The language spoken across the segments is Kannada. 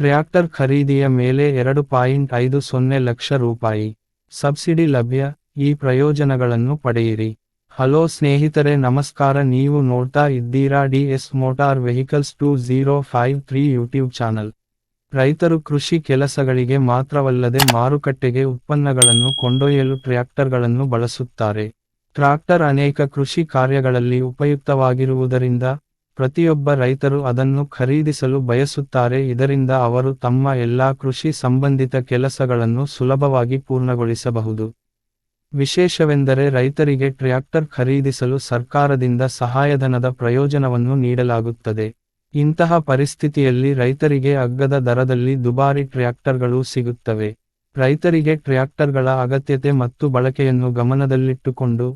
ಟ್ರ್ಯಾಕ್ಟರ್ ಖರೀದಿಯ ಮೇಲೆ ಎರಡು ಪಾಯಿಂಟ್ ಐದು ಸೊನ್ನೆ ಲಕ್ಷ ರೂಪಾಯಿ. ಸಬ್ಸಿಡಿ ಲಭ್ಯ, ಈ ಪ್ರಯೋಜನಗಳನ್ನು ಪಡೆಯಿರಿ. ಹಲೋ ಸ್ನೇಹಿತರೆ ನಮಸ್ಕಾರ, ನೀವು ನೋಡ್ತಾ ಇದ್ದೀರಾ D S motor vehicles two zero five three YouTube channel. ರೈತರು ಕೃಷಿ ಕೆಲಸಗಳಿಗೆ ಮಾತ್ರವಲ್ಲದೆ ಮಾರುಕಟ್ಟೆಗೆ ಉತ್ಪನ್ನಗಳನ್ನು ಕೊಂಡೊಯ್ಯಲು ಟ್ರ್ಯಾಕ್ಟರ್ಗಳನ್ನು ಬಳಸುತ್ತಾರೆ. ಟ್ರ್ಯಾಕ್ಟರ್ ಅನೇಕ ಕೃಷಿ ಕಾರ್ಯಗಳಲ್ಲಿ ಉಪಯುಕ್ತವಾಗಿರುವುದರಿಂದ ಪ್ರತಿಯೊಬ್ಬ ರೈತರು ಅದನ್ನು ಖರೀದಿಸಲು ಬಯಸುತ್ತಾರೆ, ಇದರಿಂದ ಅವರು ತಮ್ಮ ಎಲ್ಲಾ ಕೃಷಿ ಸಂಬಂಧಿತ ಕೆಲಸಗಳನ್ನು ಸುಲಭವಾಗಿ ಪೂರ್ಣಗೊಳಿಸಬಹುದು. ವಿಶೇಷವೆಂದರೆ ರೈತರಿಗೆ ಟ್ರ್ಯಾಕ್ಟರ್ ಖರೀದಿಸಲು ಸರ್ಕಾರದಿಂದ ಸಹಾಯಧನದ ಪ್ರಯೋಜನವನ್ನು ನೀಡಲಾಗುತ್ತದೆ. ಇಂತಹ ಪರಿಸ್ಥಿತಿಯಲ್ಲಿ ರೈತರಿಗೆ ಅಗ್ಗದ ದರದಲ್ಲಿ ದುಬಾರಿ ಟ್ರ್ಯಾಕ್ಟರ್ಗಳು ಸಿಗುತ್ತವೆ. ರೈತರಿಗೆ ಟ್ರ್ಯಾಕ್ಟರ್ಗಳ ಅಗತ್ಯತೆ ಮತ್ತು ಬಳಕೆಯನ್ನು ಗಮನದಲ್ಲಿಟ್ಟುಕೊಂಡು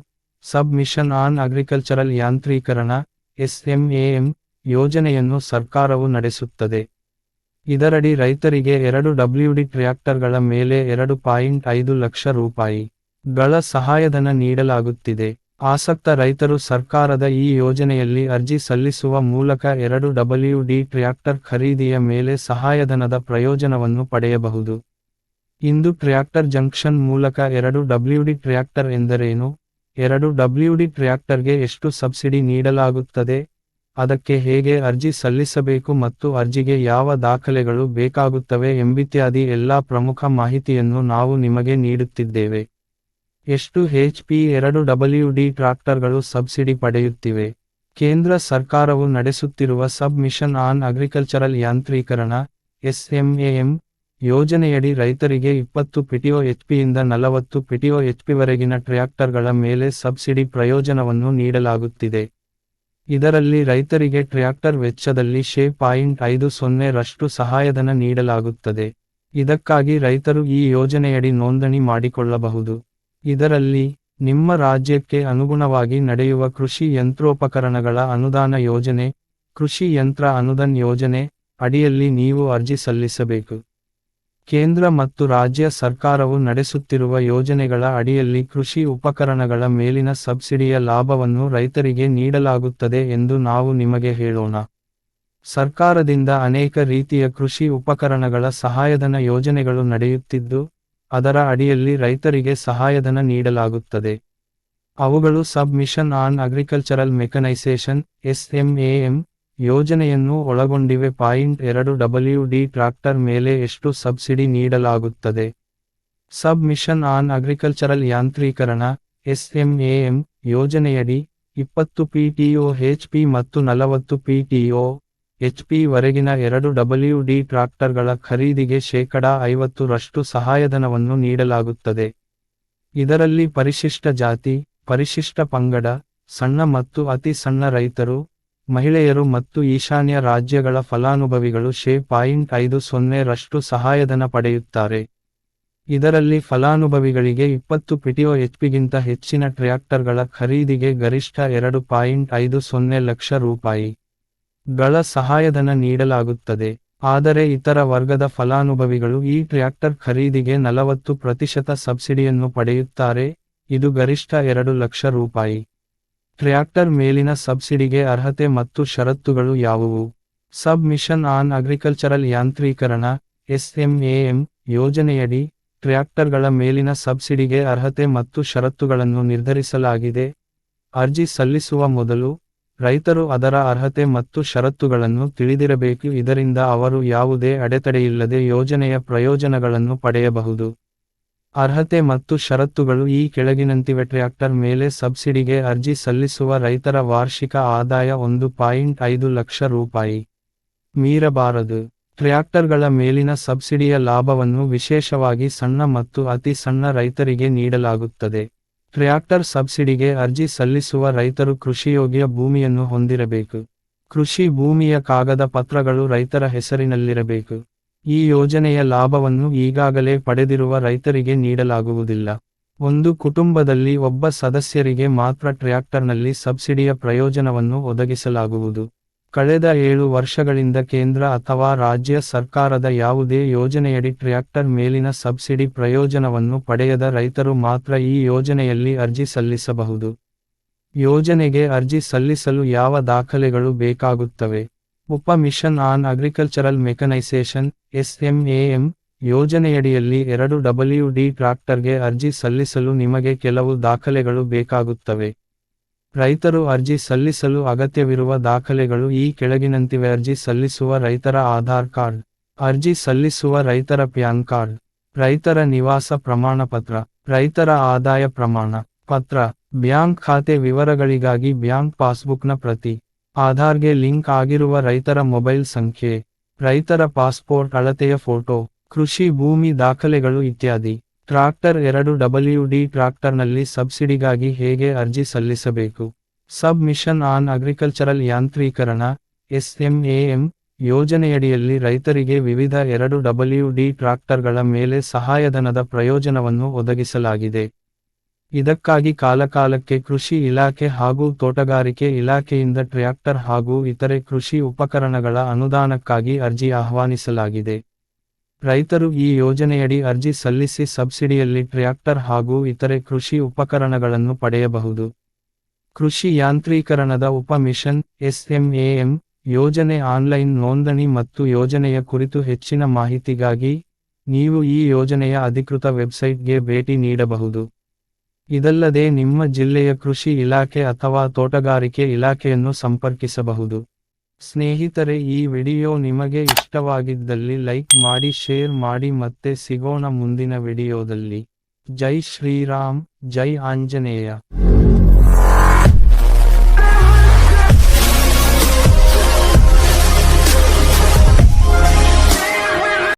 ಸಬ್ ಮಿಷನ್ ಆನ್ ಅಗ್ರಿಕಲ್ಚರಲ್ ಯಾಂತ್ರೀಕರಣ ಎಸ್ಎಂಎಎಂ ಯೋಜನೆಯನ್ನು ಸರ್ಕಾರವು ನಡೆಸುತ್ತದೆ. ಇದರಡಿ ರೈತರಿಗೆ ಎರಡು ಡಬ್ಲ್ಯೂಡಿ ಟ್ರ್ಯಾಕ್ಟರ್ಗಳ ಮೇಲೆ ಎರಡು ಪಾಯಿಂಟ್ ಐದು ಲಕ್ಷ ರೂಪಾಯಿಗಳ ಸಹಾಯಧನ ನೀಡಲಾಗುತ್ತಿದೆ. ಆಸಕ್ತ ರೈತರು ಸರ್ಕಾರದ ಈ ಯೋಜನೆಯಲ್ಲಿ ಅರ್ಜಿ ಸಲ್ಲಿಸುವ ಮೂಲಕ ಎರಡು ಡಬ್ಲ್ಯೂ ಡಿ ಟ್ರ್ಯಾಕ್ಟರ್ ಖರೀದಿಯ ಮೇಲೆ ಸಹಾಯಧನದ ಪ್ರಯೋಜನವನ್ನು ಪಡೆಯಬಹುದು. ಇಂದು ಟ್ರ್ಯಾಕ್ಟರ್ ಜಂಕ್ಷನ್ ಮೂಲಕ ಎರಡು ಡಬ್ಲ್ಯೂಡಿ ಟ್ರ್ಯಾಕ್ಟರ್ ಎಂದರೇನು? ಎರಡು ಡಬ್ಲ್ಯೂಡಿ ಟ್ರ್ಯಾಕ್ಟರ್ಗೆ ಎಷ್ಟು ಸಬ್ಸಿಡಿ ನೀಡಲಾಗುತ್ತದೆ? ಅದಕ್ಕೆ ಹೇಗೆ ಅರ್ಜಿ ಸಲ್ಲಿಸಬೇಕು ಮತ್ತು ಅರ್ಜಿಗೆ ಯಾವ ದಾಖಲೆಗಳು ಬೇಕಾಗುತ್ತವೆ ಎಂಬಿತ್ಯಾದಿ ಎಲ್ಲಾ ಪ್ರಮುಖ ಮಾಹಿತಿಯನ್ನು ನಾವು ನಿಮಗೆ ನೀಡುತ್ತಿದ್ದೇವೆ. ಎಷ್ಟು ಹೆಚ್ ಪಿ ಎರಡು ಡಬ್ಲ್ಯೂ ಡಿ ಟ್ರಾಕ್ಟರ್ಗಳು ಸಬ್ಸಿಡಿ ಪಡೆಯುತ್ತಿವೆ? ಕೇಂದ್ರ ಸರ್ಕಾರವು ನಡೆಸುತ್ತಿರುವ ಸಬ್ ಮಿಷನ್ ಆನ್ ಅಗ್ರಿಕಲ್ಚರಲ್ ಯಾಂತ್ರೀಕರಣ ಎಸ್ಎಂಎಎಂ ಯೋಜನೆಯಡಿ ರೈತರಿಗೆ ಇಪ್ಪತ್ತು ಪಿಟಿಒ ಎಚ್ಪಿಯಿಂದ ನಲವತ್ತು ಪಿಟಿಒ ಎಚ್ಪಿವರೆಗಿನ ಟ್ರ್ಯಾಕ್ಟರ್ಗಳ ಮೇಲೆ ಸಬ್ಸಿಡಿ ಪ್ರಯೋಜನವನ್ನು ನೀಡಲಾಗುತ್ತಿದೆ. ಇದರಲ್ಲಿ ರೈತರಿಗೆ ಟ್ರ್ಯಾಕ್ಟರ್ ವೆಚ್ಚದಲ್ಲಿ ಶೇ ಪಾಯಿಂಟ್ ಐದು ಸೊನ್ನೆ ರಷ್ಟು ಸಹಾಯಧನ ನೀಡಲಾಗುತ್ತದೆ. ಇದಕ್ಕಾಗಿ ರೈತರು ಈ ಯೋಜನೆಯಡಿ ನೋಂದಣಿ ಮಾಡಿಕೊಳ್ಳಬಹುದು. ಇದರಲ್ಲಿ ನಿಮ್ಮ ರಾಜ್ಯಕ್ಕೆ ಅನುಗುಣವಾಗಿ ನಡೆಯುವ ಕೃಷಿ ಯಂತ್ರೋಪಕರಣಗಳ ಅನುದಾನ ಯೋಜನೆ, ಕೃಷಿ ಯಂತ್ರ ಅನುದಾನ್ ಯೋಜನೆ ಅಡಿಯಲ್ಲಿ ನೀವು ಅರ್ಜಿ ಸಲ್ಲಿಸಬೇಕು. ಕೇಂದ್ರ ಮತ್ತು ರಾಜ್ಯ ಸರ್ಕಾರವು ನಡೆಸುತ್ತಿರುವ ಯೋಜನೆಗಳ ಅಡಿಯಲ್ಲಿ ಕೃಷಿ ಉಪಕರಣಗಳ ಮೇಲಿನ ಸಬ್ಸಿಡಿಯ ಲಾಭವನ್ನು ರೈತರಿಗೆ ನೀಡಲಾಗುತ್ತದೆ ಎಂದು ನಾವು ನಿಮಗೆ ಹೇಳೋಣ. ಸರ್ಕಾರದಿಂದ ಅನೇಕ ರೀತಿಯ ಕೃಷಿ ಉಪಕರಣಗಳ ಸಹಾಯಧನ ಯೋಜನೆಗಳು ನಡೆಯುತ್ತಿದ್ದು, ಅದರ ಅಡಿಯಲ್ಲಿ ರೈತರಿಗೆ ಸಹಾಯಧನ ನೀಡಲಾಗುತ್ತದೆ. ಅವುಗಳು sub mission on agricultural mechanization, SMAM ಯೋಜನೆಯನ್ನು ಒಳಗೊಂಡಿವೆ. ಪಾಯಿಂಟ್ ಎರಡು ಡಬ್ಲ್ಯೂ ಡಿ ಟ್ರಾಕ್ಟರ್ ಮೇಲೆ ಎಷ್ಟು ಸಬ್ಸಿಡಿ ನೀಡಲಾಗುತ್ತದೆ? ಸಬ್ ಮಿಷನ್ ಆನ್ ಅಗ್ರಿಕಲ್ಚರಲ್ ಯಾಂತ್ರೀಕರಣ, ಎಸ್ಎಂಎಎಂ ಯೋಜನೆಯಡಿ ಇಪ್ಪತ್ತು ಪಿಟಿಒ ಎಚ್ಪಿ ಮತ್ತು ನಲವತ್ತು ಪಿಟಿಒ ಎಚ್ಪಿ ವರೆಗಿನ ಎರಡು ಡಬ್ಲ್ಯೂ ಡಿ ಟ್ರಾಕ್ಟರ್ಗಳ ಖರೀದಿಗೆ ಶೇಕಡಾ ಐವತ್ತು ರಷ್ಟು ಸಹಾಯಧನವನ್ನು ನೀಡಲಾಗುತ್ತದೆ. ಇದರಲ್ಲಿ ಪರಿಶಿಷ್ಟ ಜಾತಿ, ಪರಿಶಿಷ್ಟ ಪಂಗಡ, ಸಣ್ಣ ಮತ್ತು ಅತಿ ಸಣ್ಣ ರೈತರು ಮಹಿಳೆಯರು ಮತ್ತು ಈಶಾನ್ಯ ರಾಜ್ಯಗಳ ಫಲಾನುಭವಿಗಳು ಶೇ ಪಾಯಿಂಟ್ ಐದು ಸೊನ್ನೆ ರಷ್ಟು ಸಹಾಯಧನ ಪಡೆಯುತ್ತಾರೆ. ಇದರಲ್ಲಿ ಫಲಾನುಭವಿಗಳಿಗೆ ಇಪ್ಪತ್ತು ಪಿಟಿಒ ಎಚ್ಪಿಗಿಂತ ಹೆಚ್ಚಿನ ಟ್ರ್ಯಾಕ್ಟರ್ಗಳ ಖರೀದಿಗೆ ಗರಿಷ್ಠ ಎರಡು ಪಾಯಿಂಟ್ ಐದು ಸೊನ್ನೆ ಲಕ್ಷ ರೂಪಾಯಿ ಗಳ ಸಹಾಯಧನ ನೀಡಲಾಗುತ್ತದೆ. ಆದರೆ ಇತರ ವರ್ಗದ ಫಲಾನುಭವಿಗಳು ಈ ಟ್ರ್ಯಾಕ್ಟರ್ ಖರೀದಿಗೆ ನಲವತ್ತು ಪ್ರತಿಶತ ಸಬ್ಸಿಡಿಯನ್ನು ಪಡೆಯುತ್ತಾರೆ. ಇದು ಗರಿಷ್ಠ ಎರಡು ಲಕ್ಷ ರೂಪಾಯಿ. ಟ್ರ್ಯಾಕ್ಟರ್ ಮೇಲಿನ ಸಬ್ಸಿಡಿಗೆ ಅರ್ಹತೆ ಮತ್ತು ಷರತ್ತುಗಳು ಯಾವುವು? ಸಬ್ ಮಿಷನ್ ಆನ್ ಅಗ್ರಿಕಲ್ಚರಲ್ ಯಾಂತ್ರೀಕರಣ, ಎಸ್ಎಂಎಎಂ ಯೋಜನೆಯಡಿ ಟ್ರ್ಯಾಕ್ಟರ್ಗಳ ಮೇಲಿನ ಸಬ್ಸಿಡಿಗೆ ಅರ್ಹತೆ ಮತ್ತು ಷರತ್ತುಗಳನ್ನು ನಿರ್ಧರಿಸಲಾಗಿದೆ. ಅರ್ಜಿ ಸಲ್ಲಿಸುವ ಮೊದಲು ರೈತರು ಅದರ ಅರ್ಹತೆ ಮತ್ತು ಷರತ್ತುಗಳನ್ನು ತಿಳಿದಿರಬೇಕು. ಇದರಿಂದ ಅವರು ಯಾವುದೇ ಅಡೆತಡೆಯಿಲ್ಲದೆ ಯೋಜನೆಯ ಪ್ರಯೋಜನಗಳನ್ನು ಪಡೆಯಬಹುದು. ಅರ್ಹತೆ ಮತ್ತು ಷರತ್ತುಗಳು ಈ ಕೆಳಗಿನಂತಿವೆ ಟ್ರ್ಯಾಕ್ಟರ್ ಮೇಲೆ ಸಬ್ಸಿಡಿಗೆ ಅರ್ಜಿ ಸಲ್ಲಿಸುವ ರೈತರ ವಾರ್ಷಿಕ ಆದಾಯ ಒಂದು ಪಾಯಿಂಟ್ ಐದು ಲಕ್ಷ ರೂಪಾಯಿ. ಮೀರಬಾರದು. ಟ್ರ್ಯಾಕ್ಟರ್ಗಳ ಮೇಲಿನ ಸಬ್ಸಿಡಿಯ ಲಾಭವನ್ನು ವಿಶೇಷವಾಗಿ ಸಣ್ಣ ಮತ್ತು ಅತಿ ಸಣ್ಣ ರೈತರಿಗೆ ನೀಡಲಾಗುತ್ತದೆ. ಟ್ರ್ಯಾಕ್ಟರ್ ಸಬ್ಸಿಡಿಗೆ ಅರ್ಜಿ ಸಲ್ಲಿಸುವ ರೈತರು ಕೃಷಿಯೋಗ್ಯ ಭೂಮಿಯನ್ನು ಹೊಂದಿರಬೇಕು. ಕೃಷಿ ಭೂಮಿಯ ಕಾಗದ ಪತ್ರಗಳು ರೈತರ ಹೆಸರಿನಲ್ಲಿರಬೇಕು. ಈ ಯೋಜನೆಯ ಲಾಭವನ್ನು ಈಗಾಗಲೇ ಪಡೆದಿರುವ ರೈತರಿಗೆ ನೀಡಲಾಗುವುದಿಲ್ಲ. ಒಂದು ಕುಟುಂಬದಲ್ಲಿ ಒಬ್ಬ ಸದಸ್ಯರಿಗೆ ಮಾತ್ರ ಟ್ರ್ಯಾಕ್ಟರ್ನಲ್ಲಿ ಸಬ್ಸಿಡಿಯ ಪ್ರಯೋಜನವನ್ನು ಒದಗಿಸಲಾಗುವುದು. ಕಳೆದ ಏಳು ವರ್ಷಗಳಿಂದ ಕೇಂದ್ರ ಅಥವಾ ರಾಜ್ಯ ಸರ್ಕಾರದ ಯಾವುದೇ ಯೋಜನೆಯಡಿ ಟ್ರ್ಯಾಕ್ಟರ್ ಮೇಲಿನ ಸಬ್ಸಿಡಿ ಪ್ರಯೋಜನವನ್ನು ಪಡೆಯದ ರೈತರು ಮಾತ್ರ ಈ ಯೋಜನೆಯಲ್ಲಿ ಅರ್ಜಿ ಸಲ್ಲಿಸಬಹುದು. ಯೋಜನೆಗೆ ಅರ್ಜಿ ಸಲ್ಲಿಸಲು ಯಾವ ದಾಖಲೆಗಳು ಬೇಕಾಗುತ್ತವೆ? ಉಪ mission on agricultural mechanization, SMAM, ಯೋಜನೆಯಡಿಯಲ್ಲಿ ಎರಡು ಡಬ್ಲ್ಯೂ ಡಿ ಟ್ರಾಕ್ಟರ್ಗೆ ಅರ್ಜಿ ಸಲ್ಲಿಸಲು ನಿಮಗೆ ಕೆಲವು ದಾಖಲೆಗಳು ಬೇಕಾಗುತ್ತವೆ. ರೈತರು ಅರ್ಜಿ ಸಲ್ಲಿಸಲು ಅಗತ್ಯವಿರುವ ದಾಖಲೆಗಳು ಈ ಕೆಳಗಿನಂತಿವೆ. ಅರ್ಜಿ ಸಲ್ಲಿಸುವ ರೈತರ ಆಧಾರ್ ಕಾರ್ಡ್, ಅರ್ಜಿ ಸಲ್ಲಿಸುವ ರೈತರ ಪ್ಯಾನ್ ಕಾರ್ಡ್, ರೈತರ ನಿವಾಸ ಪ್ರಮಾಣಪತ್ರ, ರೈತರ ಆದಾಯ ಪ್ರಮಾಣ ಪತ್ರ, ಬ್ಯಾಂಕ್ ಖಾತೆ ವಿವರಗಳಿಗಾಗಿ ಬ್ಯಾಂಕ್ ಪಾಸ್ಬುಕ್ನ ಪ್ರತಿ ಆಧಾರ್ಗೆ ಲಿಂಕ್ ಆಗಿರುವ ರೈತರ ಮೊಬೈಲ್ ಸಂಖ್ಯೆ, ರೈತರ ಪಾಸ್ಪೋರ್ಟ್ ಅಳತೆಯ ಫೋಟೋ, ಕೃಷಿ ಭೂಮಿ ದಾಖಲೆಗಳು ಇತ್ಯಾದಿ. ಟ್ರಾಕ್ಟರ್ ಎರಡು ಡಬ್ಲ್ಯೂ ಡಿ ಟ್ರಾಕ್ಟರ್ನಲ್ಲಿ ಸಬ್ಸಿಡಿಗಾಗಿ ಹೇಗೆ ಅರ್ಜಿ ಸಲ್ಲಿಸಬೇಕು? ಸಬ್ ಮಿಷನ್ ಆನ್ ಅಗ್ರಿಕಲ್ಚರಲ್ ಯಾಂತ್ರೀಕರಣ, ಎಸ್ಎಂಎಎಂ ಯೋಜನೆಯಡಿಯಲ್ಲಿ ರೈತರಿಗೆ ವಿವಿಧ ಎರಡು ಡಬ್ಲ್ಯೂ ಡಿ ಟ್ರಾಕ್ಟರ್ಗಳ ಮೇಲೆ ಸಹಾಯಧನದ ಪ್ರಯೋಜನವನ್ನು ಒದಗಿಸಲಾಗಿದೆ. ಇದಕ್ಕಾಗಿ ಕಾಲಕಾಲಕ್ಕೆ ಕೃಷಿ ಇಲಾಖೆ ಹಾಗೂ ತೋಟಗಾರಿಕೆ ಇಲಾಖೆಯಿಂದ ಟ್ರ್ಯಾಕ್ಟರ್ ಹಾಗೂ ಇತರೆ ಕೃಷಿ ಉಪಕರಣಗಳ ಅನುದಾನಕ್ಕಾಗಿ ಅರ್ಜಿ ಆಹ್ವಾನಿಸಲಾಗಿದೆ. ರೈತರು ಈ ಯೋಜನೆಯಡಿ ಅರ್ಜಿ ಸಲ್ಲಿಸಿ ಸಬ್ಸಿಡಿಯಲ್ಲಿ ಟ್ರ್ಯಾಕ್ಟರ್ ಹಾಗೂ ಇತರೆ ಕೃಷಿ ಉಪಕರಣಗಳನ್ನು ಪಡೆಯಬಹುದು. ಕೃಷಿ ಯಾಂತ್ರೀಕರಣದ ಉಪ ಮಿಷನ್, ಎಸ್ಎಂಎಎಂ, ಯೋಜನೆ ಆನ್ಲೈನ್ ನೋಂದಣಿ ಮತ್ತು ಯೋಜನೆಯ ಕುರಿತು ಹೆಚ್ಚಿನ ಮಾಹಿತಿಗಾಗಿ ನೀವು ಈ ಯೋಜನೆಯ ಅಧಿಕೃತ ವೆಬ್ಸೈಟ್ಗೆ ಭೇಟಿ ನೀಡಬಹುದು. ಇದಲ್ಲದೆ ನಿಮ್ಮ ಜಿಲ್ಲೆಯ ಕೃಷಿ ಇಲಾಖೆ ಅಥವಾ ತೋಟಗಾರಿಕೆ ಇಲಾಖೆಯನ್ನು ಸಂಪರ್ಕಿಸಬಹುದು. ಸ್ನೇಹಿತರೆ, ಈ ವಿಡಿಯೋ ನಿಮಗೆ ಇಷ್ಟವಾಗಿದ್ದಲ್ಲಿ ಲೈಕ್ ಮಾಡಿ, ಶೇರ್ ಮಾಡಿ ಮತ್ತೆ ಸಿಗೋಣ ಮುಂದಿನ ವಿಡಿಯೋದಲ್ಲಿ. ಜೈ ಶ್ರೀರಾಮ್, ಜೈ ಆಂಜನೇಯ.